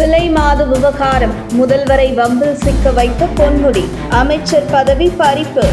விலை மாத விவகாரம். முதல்வரை வம்பில் சிக்க வைத்த பொன்முடி. அமைச்சர் பதவி பறிப்பு.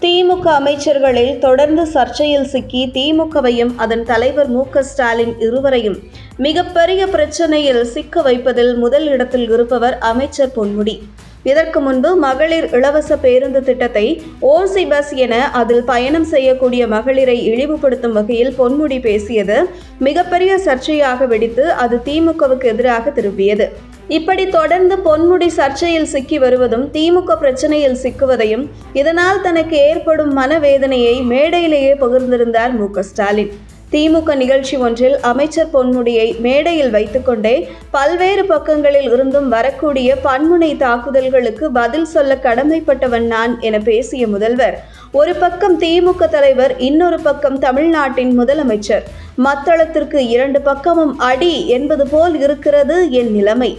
திமுக அமைச்சர்களில் தொடர்ந்து சர்ச்சையில் சிக்கி திமுகவையும் அதன் தலைவர் மு ஸ்டாலின் இருவரையும் மிகப்பெரிய பிரச்சனையில் சிக்க வைப்பதில் முதல் இடத்தில் இருப்பவர் அமைச்சர் பொன்முடி. இதற்கு முன்பு மகளிர் இலவச பேருந்து திட்டத்தை ஓசி பஸ் என அதில் பயணம் செய்யக்கூடிய மகளிரை இழிவுபடுத்தும் வகையில் பொன்முடி பேசியது மிகப்பெரிய சர்ச்சையாக வெடித்து அது திமுகவுக்கு எதிராக திரும்பியது. இப்படி தொடர்ந்து பொன்முடி சர்ச்சையில் சிக்கி வருவதும் திமுக பிரச்சனையில் சிக்குவதையும் இதனால் தனக்கு ஏற்படும் மனவேதனையை மேடையிலேயே பகிர்ந்திருந்தார் மு ஸ்டாலின். திமுக நிகழ்ச்சி ஒன்றில் அமைச்சர் பொன்முடியை மேடையில் வைத்துக்கொண்டே பல்வேறு பக்கங்களில் இருந்தும் வரக்கூடிய பன்முனை தாக்குதல்களுக்கு பதில் சொல்ல கடமைப்பட்டவன் நான் என பேசிய முதல்வர். ஒரு பக்கம் திமுக தலைவர் இன்னொரு பக்கம் தமிழ்நாட்டின் முதலமைச்சர். மத்தளத்திற்கு இரண்டு பக்கமும் அடி என்பது போல் இருக்கிறது என் நிலைமை.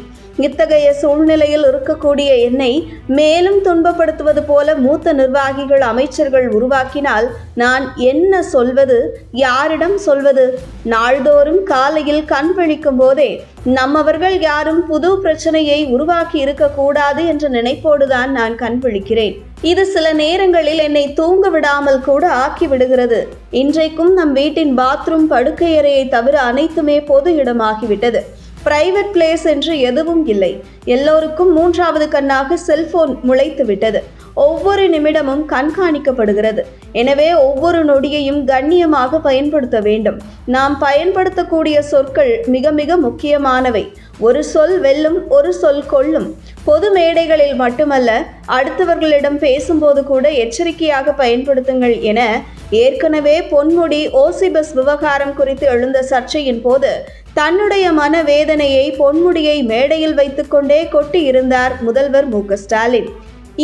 இத்தகைய சூழ்நிலையில் இருக்கக்கூடிய என்னை மேலும் துன்பப்படுத்துவது போல மூத்த நிர்வாகிகள் அமைச்சர்கள் உருவாக்கினால் நான் என்ன சொல்வது? யாரிடம் சொல்வது? நாள்தோறும் காலையில் கண் விழிக்கும் போதே நம்மவர்கள் யாரும் புது பிரச்சனையை உருவாக்கி இருக்கக்கூடாது என்ற நினைப்போடுதான் நான் கண் விழிக்கிறேன். இது சில நேரங்களில் என்னை தூங்க விடாமல் கூட ஆக்கி விடுகிறது இன்றைக்கும் நம் வீட்டின் பாத்ரூம் படுக்கையறையை தவிர அனைத்துமே பொது இடமாகிவிட்டது. பிரைவேட் பிளேஸ் என்று எதுவும் இல்லை. எல்லோருக்கும் மூன்றாவது கண்ணாக செல்போன் முளைத்து விட்டது. ஒவ்வொரு நிமிடமும் கண்காணிக்கப்படுகிறது. எனவே ஒவ்வொரு நொடியையும் கண்ணியமாக பயன்படுத்த வேண்டும். நாம் பயன்படுத்தக்கூடிய சொற்கள் மிக மிக முக்கியமானவை. ஒரு சொல் வெல்லும் ஒரு சொல் கொள்ளும். பொது மேடைகளில் மட்டுமல்ல அடுத்தவர்களிடம் பேசும்போது கூட எச்சரிக்கையாக பயன்படுத்துங்கள் என ஏற்கனவே பொன்முடி ஓசிபஸ் விவகாரம் குறித்து எழுந்த சர்ச்சையின் போது தன்னுடைய மன வேதனையை பொன்முடியை மேடையில் வைத்துக்கொண்டே கொட்டியிருந்தார் முதல்வர் மு ஸ்டாலின்.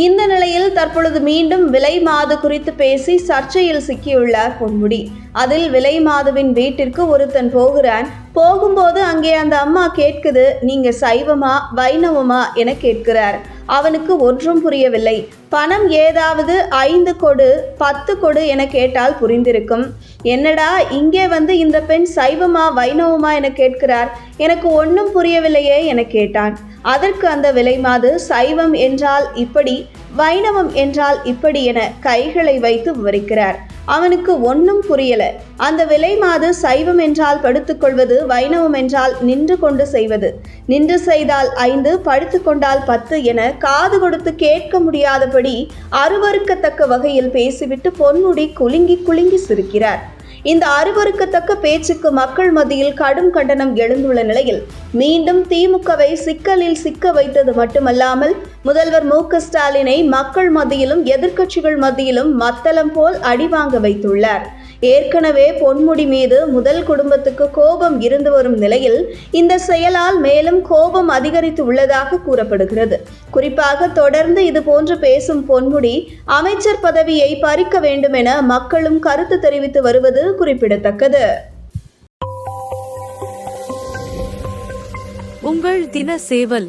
இந்த நிலையில் தற்பொழுது மீண்டும் விலை மாது குறித்து பேசி சர்ச்சையில் சிக்கியுள்ளார் பொன்முடி. அதில் விலை மாதுவின் வீட்டிற்கு ஒருத்தன் போகிறான். போகும்போது அங்கே அந்த அம்மா கேட்குது நீங்க சைவமா வைணவமா? என கேட்கிறார். அவனுக்கு ஒன்றும் புரியவில்லை. பணம் ஏதாவது ஐந்து கொடு பத்து கொடு என கேட்டால் புரிந்திருக்கும். என்னடா இங்கே வந்து இந்த பெண் சைவமா வைணவமா? என கேட்கிறார். எனக்கு ஒன்றும் புரியவில்லையே என கேட்டான். அதற்கு அந்த விலைமாது சைவம் என்றால் இப்படி வைணவம் என்றால் இப்படி என கைகளை வைத்து விவரிக்கிறார். அவனுக்கு ஒன்றும் புரியல. அந்த விலைமாது சைவம் என்றால் படுத்துக்கொள்வது வைணவம் என்றால் நின்று கொண்டு செய்வது. நின்று செய்தால் ஐந்து படுத்துக்கொண்டால் பத்து என காது கொடுத்து கேட்க முடியாதபடி அருவருக்கத்தக்க வகையில் பேசிவிட்டு பொன்முடி குலுங்கி குலுங்கி சிரிக்கிறார். இந்த அருவருக்கத்தக்க பேச்சுக்கு மக்கள் மத்தியில் கடும் கண்டனம் எழுந்துள்ள நிலையில் மீண்டும் திமுகவை சிக்கலில் சிக்க வைத்தது மட்டுமல்லாமல் முதல்வர் மு ஸ்டாலினை மக்கள் மத்தியிலும் எதிர்க்கட்சிகள் மத்தியிலும் மத்தளம் போல் அடிவாங்க வைத்துள்ளார். ஏற்கனவே பொன்முடி மீது முதல் குடும்பத்துக்கு கோபம் இருந்து வரும் நிலையில் இந்த செயலால் மேலும் கோபம் அதிகரித்து உள்ளதாக கூறப்படுகிறது. குறிப்பாக தொடர்ந்து இதுபோன்று பேசும் பொன்முடி அமைச்சர் பதவியை பறிக்க வேண்டும் என மக்களும் கருத்து தெரிவித்து வருவது குறிப்பிடத்தக்கது. உங்கள் தின சேவல்